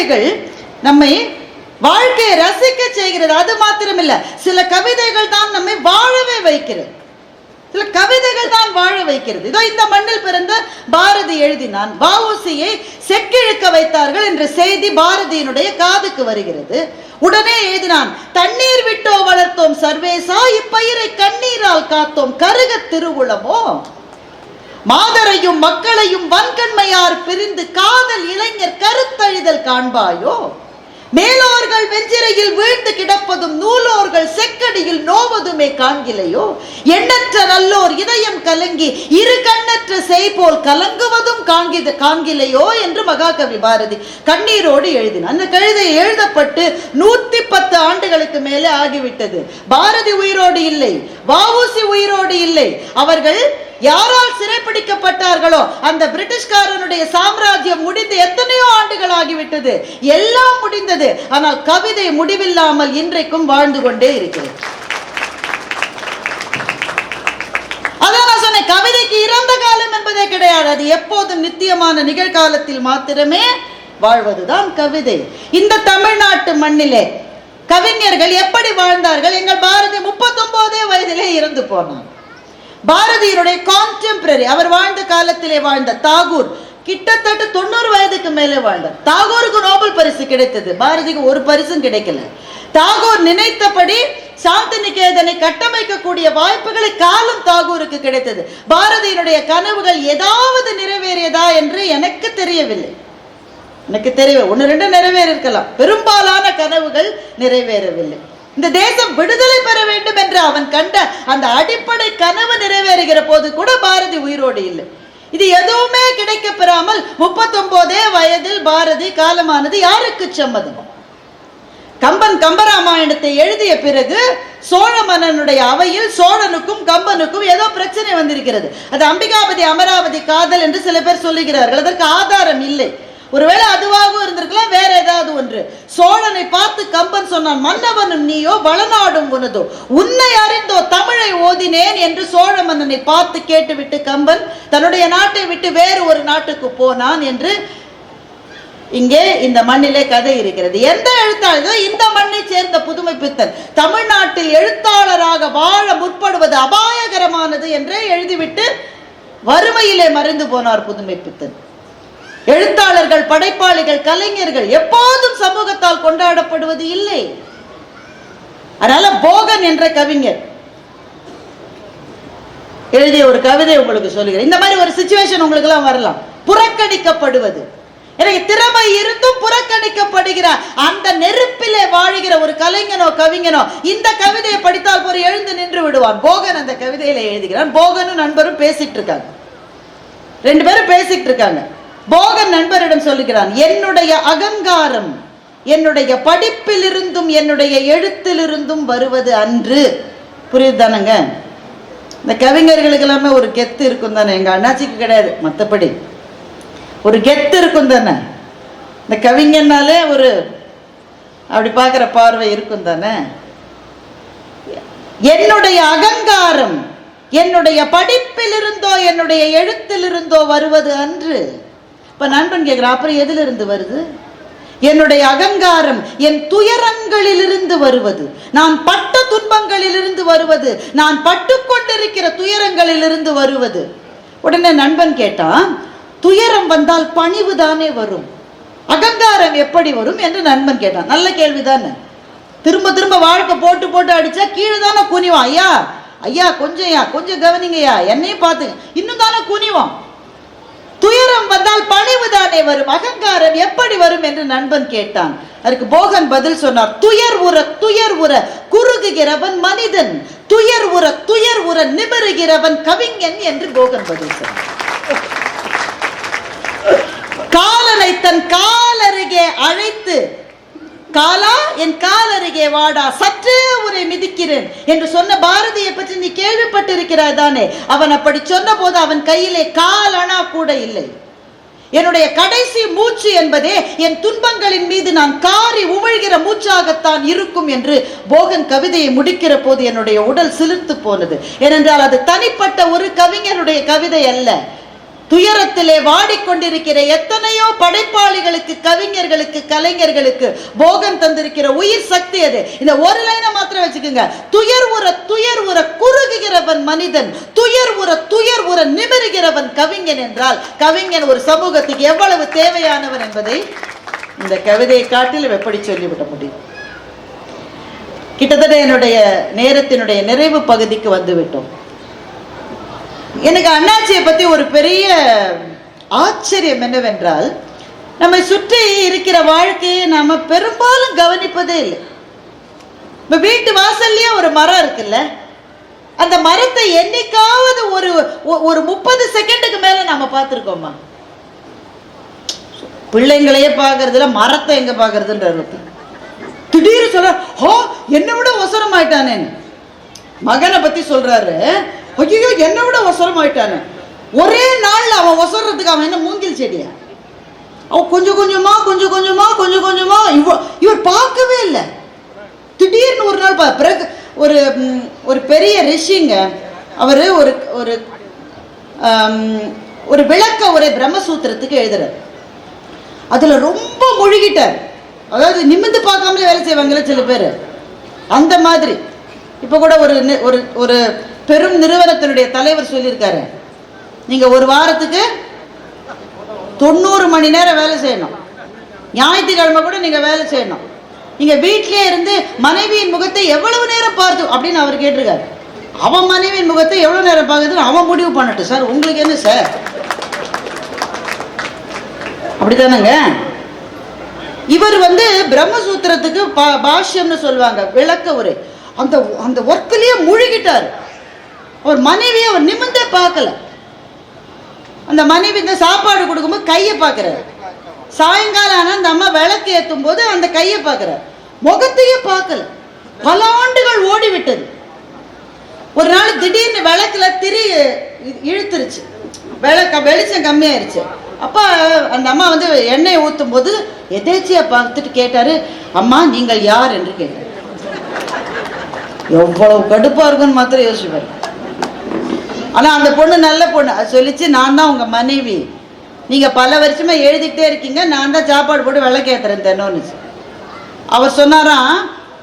கவிதைகள் நம்மை வாழ்க்கையை ரசிக்க செய்கிறது. அது மாத்திரம் மாத்திரமில்ல சில கவிதைகள் தான் நம்மை வாழவே வைக்கிறது. சில கவிதைகள் தான் வாழ வைக்கிறது. இதோ இந்த மண்ணில் பிறந்த பாரதி எழுதினான் வஉசியை செக்கிழுக்க வைத்தார்கள் என்ற செய்தி பாரதியினுடைய காதுக்கு வருகிறது. உடனே எழுதினான் தண்ணீர் விட்டோ வளர்த்தோம் சர்வேசா இப்பயிரை கண்ணீரால் காத்தோம். கருக திருவுளமோ? மாதரையும் மக்களையும் வன்கண்மையார் பிரிந்து காதல் இளைஞர் கருத்தழிதல் காண்பாயோ? மேலோர்கள் வெஞ்சிரையில் வீழ்ந்து கிடப்பதும் நூலோர்கள் செக்கடியில் நோவதுமே காண்கிலையோ? எண்ணற்ற நல்லோர் இதயம் கலங்கி இரு கண்ணற்ற செய்போல் கலங்குவதும் காண்கித காண்கிலையோ? என்று மகாகவி பாரதி கண்ணீரோடு எழுதினார். அந்த கழுதை எழுதப்பட்டு நூத்தி பத்து ஆண்டுகளுக்கு மேலே ஆகிவிட்டது. பாரதி உயிரோடு இல்லை வாவூசி உயிரோடு இல்லை. அவர்கள் யாரால் சிறைப்பிடிக்கப்பட்டார்களோ அந்த பிரிட்டிஷ்காரனுடைய சாம்ராஜ்யம் முடிந்து எத்தனையோ ஆண்டுகள் ஆகிவிட்டது எல்லாம் முடிந்தது. ஆனால் கவிதை முடிவில்லாமல் இன்றைக்கும் வாழ்ந்து கொண்டே இருக்கிறது. அதான் நான் சொன்னேன் கவிதைக்கு இறந்த காலம் என்பதே கிடையாது. அது எப்போதும் நித்தியமான நிகழ்காலத்தில் மாத்திரமே வாழ்வதுதான் கவிதை. இந்த தமிழ்நாட்டு மண்ணிலே கவிஞர்கள் எப்படி வாழ்ந்தார்கள்? எங்கள் பாரதி முப்பத்தொன்பதே வயதிலே இறந்து போனார் பாரதியருடைய கான்டெம்பரரி அவர் வாழ்ந்த காலத்திலே வாழ்ந்த தாகூர் கிட்டத்தட்ட தொண்ணூறு வயதுக்கு மேலே வாழ்ந்தார் தாகூருக்கு நோபல் பரிசு கிடைத்தது. பாரதிக்கு ஒரு பரிசும் கிடைக்கல. தாகூர் நினைத்தபடி சாந்தி நிகேதனை கட்டமைக்கக்கூடிய வாய்ப்புகளை காலம் தாகூருக்கு கிடைத்தது. பாரதியினுடைய கனவுகள் ஏதாவது நிறைவேறியதா என்று எனக்கு தெரியவில்லை. எனக்கு தெரியவில்லை. ஒன்று ரெண்டு நிறைவேறிருக்கலாம். பெரும்பாலான கனவுகள் நிறைவேறவில்லை. இந்த தேசம் விடுதலை பெற வேண்டும் என்று அவன் கண்ட அந்த அடிப்படை கனவு நிறைவேறுகிற போது கூட பாரதி உயிரோடு இல்லை. இது எதுவுமே கிடைக்க பெறாமல் முப்பத்தொன்பதே வயதில் பாரதி காலமானது யாருக்கு சம்மதம்? கம்பன் கம்பராமாயணத்தை எழுதிய பிறகு சோழ மன்னனுடைய அவையில் சோழனுக்கும் கம்பனுக்கும் ஏதோ பிரச்சனை வந்திருக்கிறது. அது அம்பிகாபதி அமராவதி காதல் என்று சில பேர் சொல்லுகிறார்கள். அதற்கு ஆதாரம் இல்லை. ஒருவேளை அதுவாகவும் இருந்திருக்கலாம் வேற ஏதாவது ஒன்று. சோழனை பார்த்து கம்பன் சொன்னான் மன்னவனும் நீயோ வளநாடும் உனதோ. உன்னை அறிந்தோ தமிழை ஓதினேன் என்று சோழ மன்னனை பார்த்து கேட்டுவிட்டு கம்பன் தன்னுடைய நாட்டை விட்டு வேறு ஒரு நாட்டுக்கு போனான் என்று இங்கே இந்த மண்ணிலே கதை இருக்கிறது. எந்த எழுத்தாளர் இந்த மண்ணை சேர்ந்த புதுமை பித்தன் தமிழ்நாட்டில் எழுத்தாளராக வாழ முற்படுவது அபாயகரமானது என்றே எழுதிவிட்டு வறுமையிலே மறைந்து போனார் புதுமை பித்தன். எழுத்தாளர்கள் படைப்பாளிகள் கலைஞர்கள் எப்போதும் சமூகத்தால் கொண்டாடப்படுவது இல்லை. அதனால போகன் என்ற கவிஞர் எழுதிய ஒரு கவிதை உங்களுக்கு சொல்லுகிறேன். இந்த மாதிரி ஒரு சுச்சுவேஷன் உங்களுக்கு எல்லாம் வரலாம். புறக்கணிக்கப்படுவது. எனக்கு திறமை இருந்தும் புறக்கணிக்கப்படுகிற அந்த நெருப்பிலே வாழுகிற ஒரு கலைஞனோ கவிஞனோ இந்த கவிதையை படித்தால் போற எழுந்து நின்று விடுவான். போகன் அந்த கவிதையில எழுதுகிறான். போகனும் நண்பரும் பேசிட்டு இருக்காங்க. ரெண்டு பேரும் பேசிட்டு இருக்காங்க. போகன் நண்பரிடம் சொல்லுகிறான் என்னுடைய அகங்காரம் என்னுடைய படிப்பிலிருந்தும் என்னுடைய எழுத்திலிருந்தும் வருவது அன்று. புரியுதானங்க இந்த கவிஞர்களுக்கு எல்லாமே ஒரு கெத்து இருக்கும் தானே? எங்க அண்ணாச்சிக்கு கிடையாது மற்றபடி ஒரு கெத்து இருக்கும் தானே? இந்த கவிஞனாலே ஒரு அப்படி பார்க்குற பார்வை இருக்கும் தானே? என்னுடைய அகங்காரம் என்னுடைய படிப்பிலிருந்தோ என்னுடைய எழுத்திலிருந்தோ வருவது அன்று. இப்போ நண்பன் கேட்கிறான் அப்புறம் எதிலிருந்து வருது? என்னுடைய அகங்காரம் என் துயரங்களிலிருந்து வருவது. நான் பட்ட துன்பங்களிலிருந்து வருவது. நான் பட்டு கொண்டிருக்கிற துயரங்களிலிருந்து வருவது. உடனே நண்பன் கேட்டான் துயரம் வந்தால் பணிவு தானே வரும். அகங்காரம் எப்படி வரும் என்று நண்பன் கேட்டான். நல்ல கேள்விதானே. திரும்ப திரும்ப வாழ்க்கை போட்டு போட்டு அடிச்சா கீழே தானே குனிவான். ஐயா ஐயா கொஞ்சம் ஐயா கொஞ்சம் கவனிங்கய்யா. என்னையும் பார்த்துங்க இன்னும் தானே குனிவான். துயரம் வந்தால் பணிவுதானே வரும்? அகங்காரம் எப்படி வரும் என்று நண்பன் கேட்டான். அதுக்கு போகன் பதில் சொன்னார் துயர் உற துயர் உற குறுகுகிறவன் மனிதன். துயர் உற துயர் உற நிமிருகிறவன் கவிஞன் என்று போகன் பதில் சொன்னார். காலனை தன் காலருகே அழைத்து காலா என் கால் அருகே வாடா சற்றே உரை மிதிக்கிறேன் என்று சொன்ன பாரதியை பற்றி நீ கேள்விப்பட்டிருக்கிறாய் தானே? அவன் அப்படி சொன்ன போது அவன் கையிலே கால் அணா கூட இல்லை. என்னுடைய கடைசி மூச்சு என்பதே என் துன்பங்களின் மீது நான் காரி உமிழ்கிற மூச்சாகத்தான் இருக்கும் என்று போகன் கவிதையை முடிக்கிற போது என்னுடைய உடல் சிலிர்த்து போனது. ஏனென்றால் அது தனிப்பட்ட ஒரு கவிஞருடைய கவிதை அல்ல. துயரத்திலே வாடிக்கொண்டிருக்கிற எத்தனையோ படைப்பாளிகளுக்கு கவிஞர்களுக்கு கலைஞர்களுக்கு போகம் தந்திருக்கிற உயிர் சக்தி அது. இந்த ஒரு லைனை மாத்திரம் வச்சுக்கோங்க. துயர் உற துயர் உற குறுகுகிறவன் மனிதன் துயர் உற துயர் உற நிமிருகிறவன் கவிஞன் என்றால் கவிஞன் ஒரு சமூகத்துக்கு எவ்வளவு தேவையானவன் என்பதை இந்த கவிதையை காட்டிலும் எப்படி சொல்லிவிட முடியும்? கிட்டத்தட்ட என்னுடைய நேரத்தினுடைய நிறைவு பகுதிக்கு வந்துவிட்டோம். எனக்கு அண்ணாச்சியை பத்தி ஒரு பெரிய ஆச்சரியம் என்னவென்றால் நம்மை சுற்றி இருக்கிற வாழ்க்கையை நாம பெரும்பாலும் கவனிப்பதே இல்லை. இப்ப வீட்டு வாசல்லயே ஒரு மரம் இருக்குல்ல? அந்த மரத்தை என்னைக்காவது ஒரு ஒ- ஒரு முப்பது செகண்டுக்கு மேல நாம பார்த்துருக்கோமா? பிள்ளைங்களையே பார்க்கறதுல மரத்தை எங்க பார்க்கறதுன்றது திடீர்னு சொல்ற ஹோ என்னை விட ஒசரமாயிட்டானே மகனை பத்தி சொல்றாரு ஐயோ என்னை விட ஒசரமாயிட்டானே ஒரே நாள்ல அவன் ஒசரத்துக்கு அவன் என்ன மூங்கில் செடியா? அவன் கொஞ்சம் கொஞ்சமா கொஞ்சம் கொஞ்சமா கொஞ்சம் கொஞ்சமா இவ இவர் பார்க்கவே இல்லை. திடீர்னு ஒரு நாள் பிறகு ஒரு ஒரு பெரிய ரிஷிங்க அவர் ஒரு ஒரு ஒரு விளக்க ஒரு பிரம்மசூத்திரத்துக்கு எழுதுறாரு. அதுல ரொம்ப முழுகிட்டார். அதாவது நிமிந்து பார்க்காமலே வேலை செய்வாங்கல்ல சில பேர். அந்த மாதிரி. இப்போ கூட ஒரு ஒரு ஒரு பெரும் நிறுவனத்தினுடைய தலைவர் சொல்லியிருக்காரு. நீங்கள் ஒரு வாரத்துக்கு தொண்ணூறு மணி நேரம் வேலை செய்யணும். ஞாயிற்றுக்கிழமை கூட நீங்க வேலை செய்யணும். நீங்க வீட்டிலே இருந்து மனைவியின் முகத்தை எவ்வளவு நேரம் பார்த்து அப்படின்னு அவர் கேட்டிருக்காரு. அவன் மனைவியின் முகத்தை எவ்வளவு நேரம் பார்க்குறதுன்னு அவன் முடிவு பண்ணட்டும். சார் உங்களுக்கு என்ன சார்? அப்படிதானங்க இவர் வந்து பிரம்மசூத்திரத்துக்கு பா- பாஷ்யம்னு சொல்லுவாங்க விளக்க உரை. அந்த அந்த ஒர்க்கிலேயே முழுகிட்டார். ஒரு மனைவியை அவர் நிமிந்தே பார்க்கல. அந்த மனைவி இந்த சாப்பாடு கொடுக்கும்போது கையை பார்க்குறாரு. சாயங்காலம் ஆனால் அந்த அம்மா விளக்கு ஏற்றும் போது அந்த கையை பார்க்குறாரு. முகத்தையே பார்க்கல. பல ஆண்டுகள் ஓடி விட்டது ஒரு நாள் திடீர்னு விளக்குல திரி இழுத்துருச்சு. விளக்க வெளிச்சம் கம்மியாயிருச்சு. அப்போ அந்த அம்மா வந்து எண்ணெயை ஊற்றும் போது எதேச்சியா பார்த்துட்டு கேட்டாரு அம்மா நீங்கள் யார்? என்று கேட்டார். எவ்வளவு கடுப்பாக இருக்குன்னு மாத்திரம் யோசிப்பாரு ஆனால் அந்த பொண்ணு நல்ல பொண்ணு. அது சொல்லிச்சு நான் தான் உங்கள் மனைவி. நீங்கள் பல வருஷமாக எழுதிக்கிட்டே இருக்கீங்க. நான் தான் சாப்பாடு போட்டு விளக்கேத்துறேன் தென்னோன்னு. அவர் சொன்னாராம்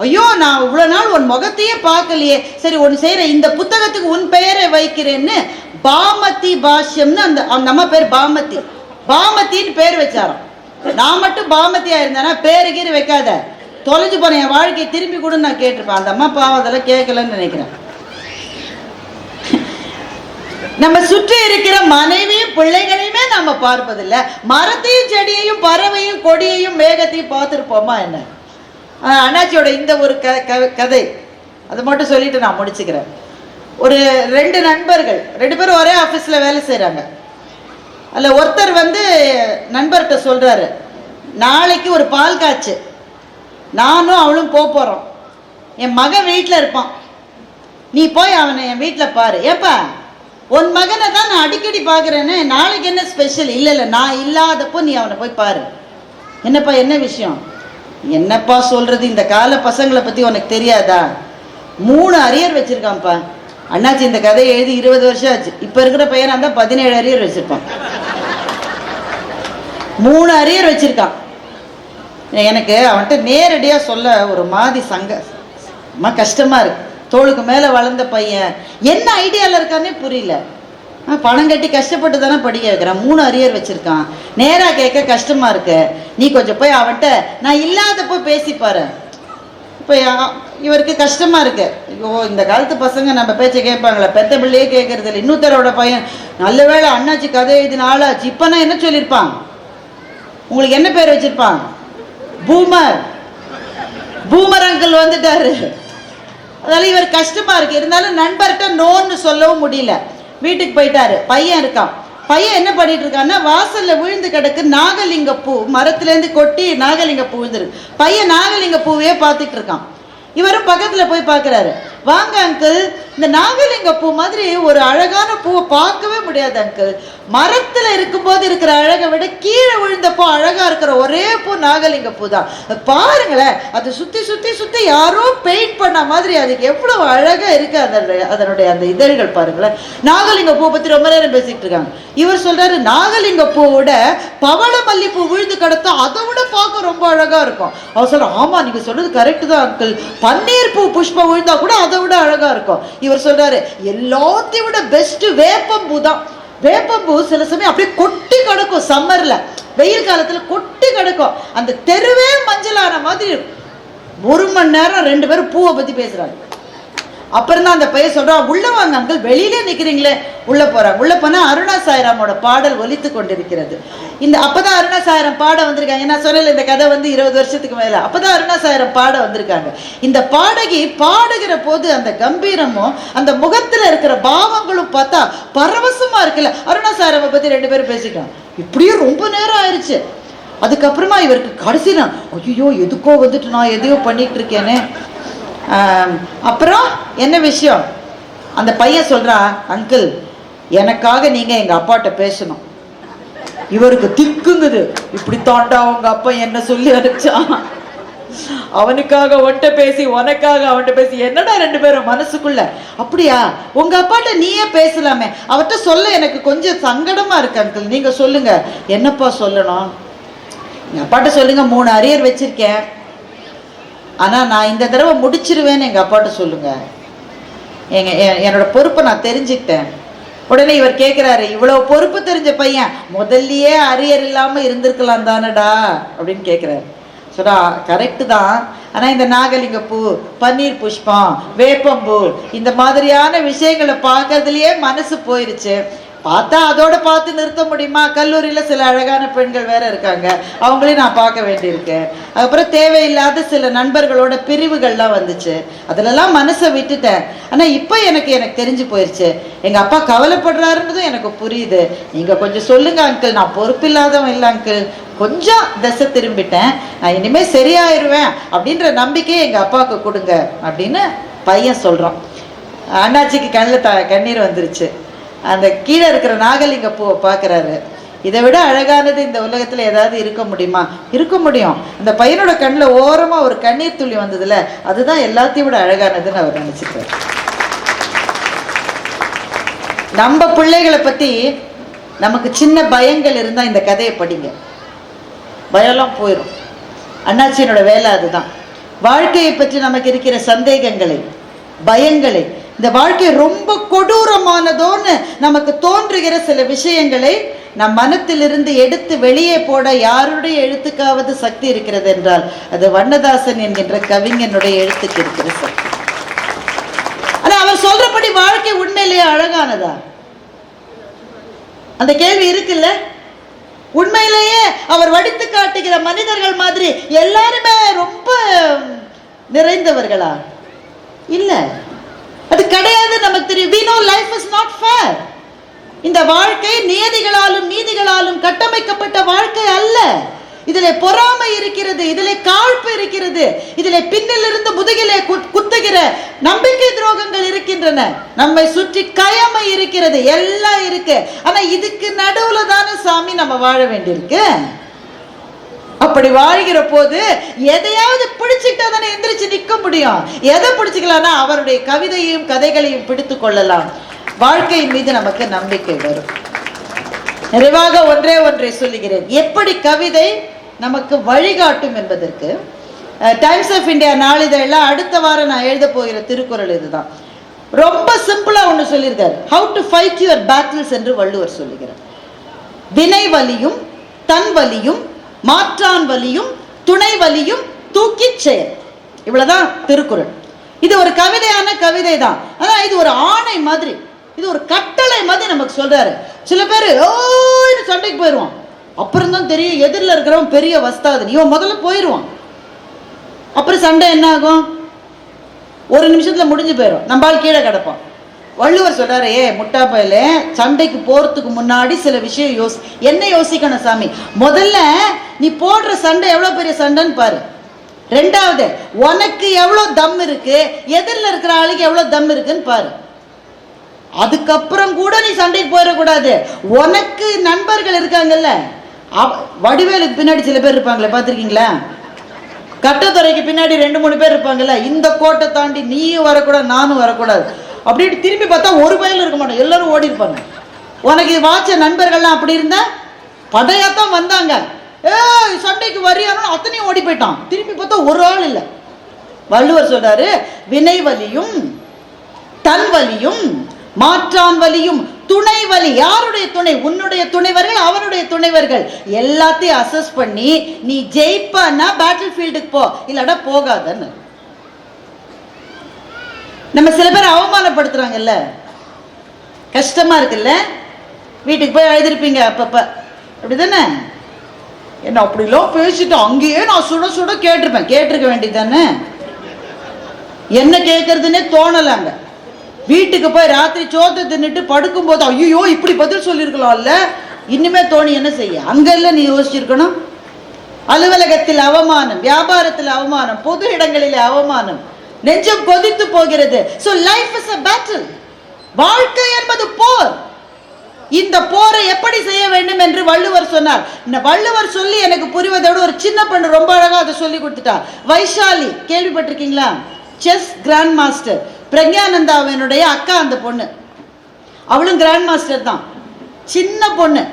ஐயோ நான் இவ்வளோ நாள் உன் முகத்தையே பார்க்கலையே. சரி ஒன்று செய்கிறேன் இந்த புத்தகத்துக்கு உன் பெயரை வைக்கிறேன்னு பாமதி பாஷ்யம்னு அந்த அந்த அம்மா பேர் பாமதி. பாமத்தின்னு பேர் வச்சாராம். நான் மட்டும் பாமதியாக இருந்தேன்னா பேரு கீறு வைக்காத. தொலைஞ்சு போனேன் என் வாழ்க்கையை திருப்பி கூட நான் கேட்டிருப்பேன். அந்த அம்மா பாவம் அதெல்லாம் கேட்கலன்னு நினைக்கிறேன். நம்ம சுற்றி இருக்கிற மனைவியும் பிள்ளைகளையுமே நம்ம பார்ப்பதில்லை. மரத்தையும் செடியையும் பறவையும் கொடியையும் மேகத்தையும் பார்த்துருப்போமா என்ன? அண்ணாச்சியோட இந்த ஒரு க க- கதை. அதை மட்டும் சொல்லிட்டு நான் முடிச்சுக்கிறேன். ஒரு ரெண்டு நண்பர்கள் ரெண்டு பேரும் ஒரே ஆஃபீஸில் வேலை செய்கிறாங்க அதில் ஒருத்தர் வந்து நண்பர்கிட்ட சொல்கிறாரு நாளைக்கு ஒரு பால் காய்ச்சு. நானும் அவளும் போக போகிறோம் என் மகன் வீட்டில் இருப்பான். நீ போய் அவனை என் வீட்டில் பாரு. ஏப்பா உன் மகனை தான் நான் அடிக்கடி பார்க்குறேன்னு நாளைக்கு என்ன ஸ்பெஷல் இல்லை இல்லை நான் இல்லாதப்போ நீ அவனை போய் பாரு. என்னப்பா என்ன விஷயம்? என்னப்பா சொல்கிறது இந்த கால பசங்களை பற்றி உனக்கு தெரியாதா? மூணு அரியர் வச்சுருக்கான்ப்பா. அண்ணாச்சி இந்த கதையை எழுதி இருபது வருஷம் ஆச்சு. இப்போ இருக்கிற பையனாக இருந்தால் பதினேழு அரியர் வச்சுருப்பான். மூணு அரியர் வச்சிருக்கான். எனக்கு அவன்கிட்ட நேரடியாக சொல்ல ஒரு மாதிரி சங்க கஷ்டமாக கஷ்டமா இருக்கு. தோளுக்கு மேலே வளர்ந்த பையன். என்ன ஐடியாவில் இருக்கானே புரியல. ஆ, பணம் கட்டி கஷ்டப்பட்டு தானே படிக்க வைக்கிறான் மூணு அரியர் வச்சிருக்கான். நேராக கேட்க கஷ்டமாக இருக்கு. நீ கொஞ்சம் போய் அவன்கிட்ட நான் இல்லாதப்போ பேசிப்பாரு இப்போ இவருக்கு கஷ்டமாக இருக்கு. ஐயோ இந்த காலத்து பசங்க நம்ம பேச்சை கேட்பாங்களே. பெத்த பிள்ளையே கேட்கறது இல்லை. இன்னொருத்தரோட பையன் நல்ல வேளை அண்ணாச்சி கதை எழுதின ஆளாச்சு. இப்போனா என்ன சொல்லியிருப்பான்? உங்களுக்கு என்ன பேர் வச்சிருப்பான்? பூமர். பூமர் அங்கிள் வந்துட்டாரு. அதனால இவர் கஷ்டமா இருக்கு. இருந்தாலும் நண்பர்கிட்ட நோன்னு சொல்லவும் முடியல. வீட்டுக்கு போயிட்டாரு. பையன் இருக்கான். பையன் என்ன பண்ணிட்டு இருக்கான்னா வாசல்ல விழுந்து கிடக்கு நாகலிங்க பூ மரத்துலேருந்து கொட்டி நாகலிங்க பூ விழுந்துருக்கு. பையன் நாகலிங்க பூவே பார்த்துட்டு இருக்கான். இவரும் பக்கத்துல போய் பார்க்கறாரு. வாங்க அங்கிள் இந்த நாகலிங்க பூ மாதிரி ஒரு அழகான பூவை பார்க்கவே முடியாது அங்கிள் மரத்துல இருக்கும்போது இருக்கிற அழகை விட கீழே விழுந்தப்போ அழகா இருக்கிற ஒரே பூ நாகலிங்க பூ தான் பாருங்களேன் அது சுத்தி சுற்றி சுற்றி யாரோ பெயிண்ட் பண்ண மாதிரி அதுக்கு எவ்வளவு அழகா இருக்கு அதனுடைய அதனுடைய அந்த இதழ்கள் பாருங்களேன். நாகலிங்க பூ பத்தி ரொம்ப நேரம் பேசிக்கிட்டு இருக்காங்க. இவர் சொல்றாரு நாகலிங்க பூவோட பவள மல்லிப்பூ விழுந்து கிடத்தா அதை விட பார்க்க ரொம்ப அழகா இருக்கும். அவர் சொல்கிறார் ஆமா நீங்க சொல்றது கரெக்டு தான் அங்கிள் பன்னீர் பூ புஷ்பம் விழுந்தா கூட அதை விட அழகா இருக்கும். இவர் சொல்றாரு எல்லாத்தையும் விட பெஸ்ட் வேப்பம்பூ தான். வேப்பம்பூ சில சமயம் அப்படியே கொட்டி கிடக்கும் சம்மர்ல வெயில் காலத்துல கொட்டி கிடக்கும். அந்த தெருவே மஞ்சளான மாதிரி ஒரு மணி நேரம் ரெண்டு பேரும் பூவை பத்தி பேசுறாங்க. அப்புறம் தான் அந்த பையன் சொல்றான் உள்ள வாங்க அங்கிள் வெளியிலே நிக்கிறீங்களே. உள்ள போறாங்க உள்ள போனா அருணா சாய்ராமோட பாடல் ஒலித்து கொண்டிருக்கிறது. இந்த அப்பதான் அருணா சாயரம் பாட வந்திருக்காங்க. நான் சொன்னல இந்த கதை வந்து இருபது வருஷத்துக்கு மேல. அப்பதான் அருணா சாயரம் பாட வந்திருக்காங்க. இந்த பாடகி பாடுகிற போது அந்த கம்பீரமும் அந்த முகத்துல இருக்கிற பாவங்களும் பார்த்தா பரவசமா இருக்குல்ல. அருணா சாய்ராமை பத்தி ரெண்டு பேரும் பேசிட்டோம். இப்படியே ரொம்ப நேரம் ஆயிடுச்சு அதுக்கப்புறமா இவருக்கு கடைசியில் ஐயோ எதுக்கோ வந்துட்டு நான் எதையோ பண்ணிட்டு இருக்கேனே. அப்புறம் என்ன விஷயம்? அந்த பையன் சொல்கிறான் அங்கிள் எனக்காக நீங்கள் எங்கள் அப்பாட்ட பேசணும். இவருக்கு திக்குங்குது. இப்படி தாண்டா உங்க அப்பா என்ன சொல்லி அனுப்பிச்சான்? அவனுக்காக ஒன்ட்ட பேசி உனக்காக அவன்கிட்ட பேசி என்னடா ரெண்டு பேரும் மனசுக்குள்ள? அப்படியா? உங்க அப்பாட்ட நீயே பேசலாமே. அவர்கிட்ட சொல்ல எனக்கு கொஞ்சம் சங்கடமா இருக்கு அங்கிள். நீங்க சொல்லுங்க. என்னப்பா சொல்லணும்? எங்க அப்பாட்ட சொல்லுங்க மூணு அரியர் வச்சிருக்கேன். ஆனால் நான் இந்த தடவை முடிச்சிருவேன்னு எங்கள் அப்பாட்ட சொல்லுங்கள் எங்க எ- என்னோட பொறுப்பை நான் தெரிஞ்சுக்கிட்டேன். உடனே இவர் கேட்குறாரு இவ்வளோ பொறுப்பு தெரிஞ்ச பையன் முதல்லையே அரியர் இல்லாமல் இருந்திருக்கலாம் தானடா? அப்படின்னு கேட்குறாரு சொல்றா கரெக்டு தான். ஆனால் இந்த நாகலிங்க பூ பன்னீர் புஷ்பம் வேப்பம்பூ இந்த மாதிரியான விஷயங்களை பார்க்கறதுலையே மனசு போயிருச்சு. பார்த்தா அதோட பார்த்து நிறுத்த முடியுமா? கல்லூரியில் சில அழகான பெண்கள் வேற இருக்காங்க. அவங்களையும் நான் பார்க்க வேண்டியிருக்கேன். அதுக்கப்புறம் தேவையில்லாத சில நண்பர்களோட பிரிவுகள்லாம் வந்துச்சு. அதுலலாம் மனசை விட்டுட்டேன். ஆனால் இப்போ எனக்கு எனக்கு தெரிஞ்சு போயிடுச்சு எங்கள் அப்பா கவலைப்படுறாருன்றதும் எனக்கு புரியுது. நீங்கள் கொஞ்சம் சொல்லுங்க அங்கிள் நான் பொறுப்பில்லாதவன் இல்லை அங்கிள் கொஞ்சம் திசை திரும்பிட்டேன். நான் இனிமே சரியாயிருவேன் அப்படின்ற நம்பிக்கையை எங்கள் அப்பாவுக்கு கொடுங்க அப்படின்னு பையன் சொல்கிறான் அண்ணாச்சிக்கு கண்ணில் த கண்ணீர் வந்துருச்சு. அந்த கீழே இருக்கிற நாகலிங்க பூவை பார்க்குறாரு. இதை விட அழகானது இந்த உலகத்தில் ஏதாவது இருக்க முடியுமா? இருக்க முடியும். அந்த பையனோட கண்ணில் ஓரமாக ஒரு கண்ணீர் துளி வந்ததுல அதுதான் எல்லாத்தையும் விட அழகானதுன்னு அவர் நினச்சிட்டார். நம்ம பிள்ளைகளை பற்றி நமக்கு சின்ன பயங்கள் இருந்தால் இந்த கதையை படிங்க. பயம்லாம் போயிடும் அண்ணாச்சியனோட வேலை அதுதான். வாழ்க்கையை பற்றி நமக்கு இருக்கிற சந்தேகங்களை பயங்களை இந்த வாழ்க்கை ரொம்ப கொடூரமானதோன்னு நமக்கு தோன்றுகிற சில விஷயங்களை நம் மனத்திலிருந்து எடுத்து வெளியே போட யாருடைய எழுத்துக்காவது சக்தி இருக்கிறது என்றால் அது வண்ணதாசன் என்கின்ற கவிஞனுடைய எழுத்துக்கு இருக்கிற சக்தி. ஆனா அவர் சொல்றபடி வாழ்க்கை உண்மையிலேயே அழகானதா? அந்த கேள்வி இருக்குல்ல? உண்மையிலேயே அவர் வடித்து காட்டுகிற மனிதர்கள் மாதிரி எல்லாருமே ரொம்ப நிறைந்தவர்களா? இல்லை. அது கிடையாது. நமக்கு தெரியும். We know life is not fair இந்த வாழ்க்கை நியதிகளாலும் நீதிகளாலும் கட்டமைக்கப்பட்ட வாழ்க்கை அல்ல. இதிலே பொறாமை இருக்கிறது. இதிலே காழ்ப்பு இருக்கிறது. இதிலே பின்னிலிருந்து முதுகிலே குத்- குத்துகிற நம்பிக்கை துரோகங்கள் இருக்கின்றன. நம்மை சுற்றி கயமை இருக்கிறது. எல்லாம் இருக்கு. ஆனா இதுக்கு நடுவுல தானே சாமி நம்ம வாழ வேண்டியிருக்கு? அப்படி வாழ்கிற போது எதையாவது பிடிச்சிட்டா தானே எந்திரிச்சு நிற்க முடியும். எதை பிடிச்சிக்கலாம்னா அவருடைய கவிதையும் கதைகளையும் பிடித்து கொள்ளலாம். வாழ்க்கையின் மீது நமக்கு நம்பிக்கை வரும். நிறைவாக ஒன்றே ஒன்றை சொல்லுகிறேன். எப்படி கவிதை நமக்கு வழிகாட்டும் என்பதற்கு டைம்ஸ் ஆஃப் இந்தியா நாளிதழில் அடுத்த வாரம் நான் எழுத போகிற திருக்குறள் இதுதான். ரொம்ப சிம்பிளாக ஒன்று சொல்லியிருக்கார். How to fight your battles என்று வள்ளுவர் சொல்லுகிறார். வினை வலியும் தன் வலியும் மாற்றான் வலியும் துணை வலியும் தூக்கிச் செயல். இவ்வளவுதான் திருக்குறள். இது ஒரு கவிதையான கவிதை தான் அதான் இது ஒரு ஆணை மாதிரி. இது ஒரு கட்டளை மாதிரி நமக்கு சொல்றாரு. சில பேர் ஓய்னு சண்டைக்கு போயிடுவான் அப்புறம் தான் தெரியும் எதிரில் இருக்கிறவன் பெரிய வஸ்தாதன். இவன் முதல்ல போயிடுவான் அப்புறம் சண்டை என்ன ஆகும் ஒரு நிமிஷத்தில் முடிஞ்சு போயிடும் நம்மால் கீழே கிடப்பான். வள்ளுவர் சொல்றாரு ஏ முட்டா பயில சண்டைக்கு போறதுக்கு முன்னாடி சில விஷயம் யோசி என்ன யோசிக்கணும் சாமி? முதல்ல நீ போடுற சண்டை எவ்வளோ பெரிய சண்டைன்னு பாரு. ரெண்டாவது உனக்கு எவ்வளோ தம் இருக்கு எதிரில் இருக்கிற ஆளுக்கு எவ்வளோ தம் இருக்குன்னு பாரு. அதுக்கப்புறம் கூட நீ சண்டைக்கு போயிடக்கூடாது. உனக்கு நண்பர்கள் இருக்காங்கல்ல வடிவேலுக்கு பின்னாடி சில பேர் இருப்பாங்களே பார்த்துருக்கீங்களா? கட்டத்துறைக்கு பின்னாடி ரெண்டு மூணு பேர் இருப்பாங்கல்ல இந்த கோட்டை தாண்டி நீயும் வரக்கூடாது நானும் வரக்கூடாது. அப்படின்னு திரும்பி பார்த்தா ஒரு பயில் இருக்க மாட்டோம் எல்லாரும் ஓடி இருப்பாங்க உனக்கு வாட்ச நண்பர்கள்லாம் அப்படி இருந்தா படையாத்தான் வந்தாங்க. ஏய் சண்டைக்கு வரியானு அத்தனையும் ஓடி போயிட்டான். திரும்பி பார்த்தா ஒரு ஆள் இல்லை. வள்ளுவர் சொல்றாரு வினை வலியும் தன் வலியும் மாற்றான் வலியும் துணை வலி. யாருடைய துணை? உன்னுடைய துணைவர்கள் அவனுடைய துணைவர்கள். எல்லாத்தையும் அசஸ் பண்ணி நீ ஜெயிப்பன்னா பேட்டில் ஃபீல்டுக்கு போ. இல்லடா போகாதன்னு. நம்ம சில பேர் அவமானப்படுத்துறாங்கல்ல. கஷ்டமா இருக்குல்ல. வீட்டுக்கு போய் எழுதிருப்பீங்க அப்பப்ப. அப்படிதானே? என்ன அப்படிலாம் பேசிட்டோம் அங்கேயே நான் சுட சுட கேட்டிருப்பேன். கேட்டிருக்க வேண்டியது தானே என்ன கேட்கறதுன்னே தோணலாங்க வீட்டுக்கு போய் ராத்திரி சோத்தை தின்னுட்டு படுக்கும்போது ஐயோ இப்படி பதில் சொல்லியிருக்கலாம்ல? இனிமே தோணி என்ன செய்ய? அங்கெல்லாம் நீ யோசிச்சிருக்கணும். அலுவலகத்தில் அவமானம் வியாபாரத்தில் அவமானம் பொது இடங்களில் அவமானம் நெஞ்சம் கொதித்து போகிறது. So life is a battle. வாழ்க்கை என்பது போர். இந்த போரை எப்படி செய்ய வேண்டும் என்று வள்ளுவர் சொன்னார். இந்த வள்ளுவர் சொல்லி எனக்கு புரிவதோடு ஒரு சின்ன பெண்ணு ரொம்ப அழகா அதை சொல்லி கொடுத்துட்டார் வைஷாலி கேள்விப்பட்டிருக்கீங்களா? செஸ் கிராண்ட் மாஸ்டர் பிரக்ஞானந்தாவினுடைய அக்கா அந்த பொண்ணு. அவளும் கிராண்ட் மாஸ்டர் தான். சின்ன பொண்ணு.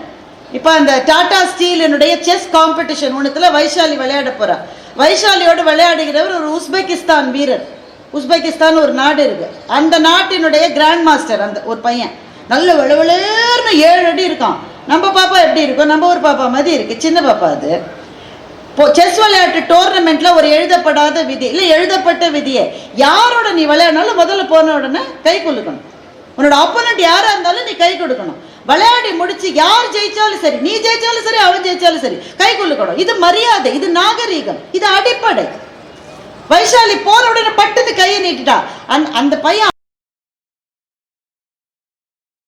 இப்போ அந்த டாடா ஸ்டீலினுடைய செஸ் காம்படிஷன் ஒன்றுத்தில் வைஷாலி விளையாட போகிறா வைஷாலியோடு விளையாடுகிறவர் ஒரு உஸ்பெகிஸ்தான் வீரர். உஸ்பெகிஸ்தான் ஒரு நாடு இருக்கு. அந்த நாட்டினுடைய கிராண்ட் மாஸ்டர் அந்த ஒரு பையன். நல்ல வெளவெளேர்னு ஏழு அடி இருக்கான் நம்ம பாப்பா எப்படி இருக்கும் நம்ம ஒரு பாப்பா மாதிரி இருக்கு. சின்ன பாப்பா அது. இப்போ செஸ் விளையாட்டு டோர்னமெண்ட்ல ஒரு எழுதப்படாத விதி இல்லை எழுதப்பட்ட விதியை. யாரோட நீ விளையாடினாலும் முதல்ல போன உடனே கை குலுக்கணும். உன்னோட ஆப்போனண்ட் யாரா இருந்தாலும் நீ கை கொடுக்கணும் விளையாடி முடிச்சு யார் ஜெயிச்சாலும் சரி நீ ஜெயிச்சாலும் சரி அவன் ஜெயிச்சாலும் சரி கை கொள்ளுக்கணும் இது மரியாதை இது நாகரீகம் இது அடிப்படை. வைஷாலி போன உடனே பட்டுன்னு கையை நீட்டிட்டா. அந்த அந்த பையன்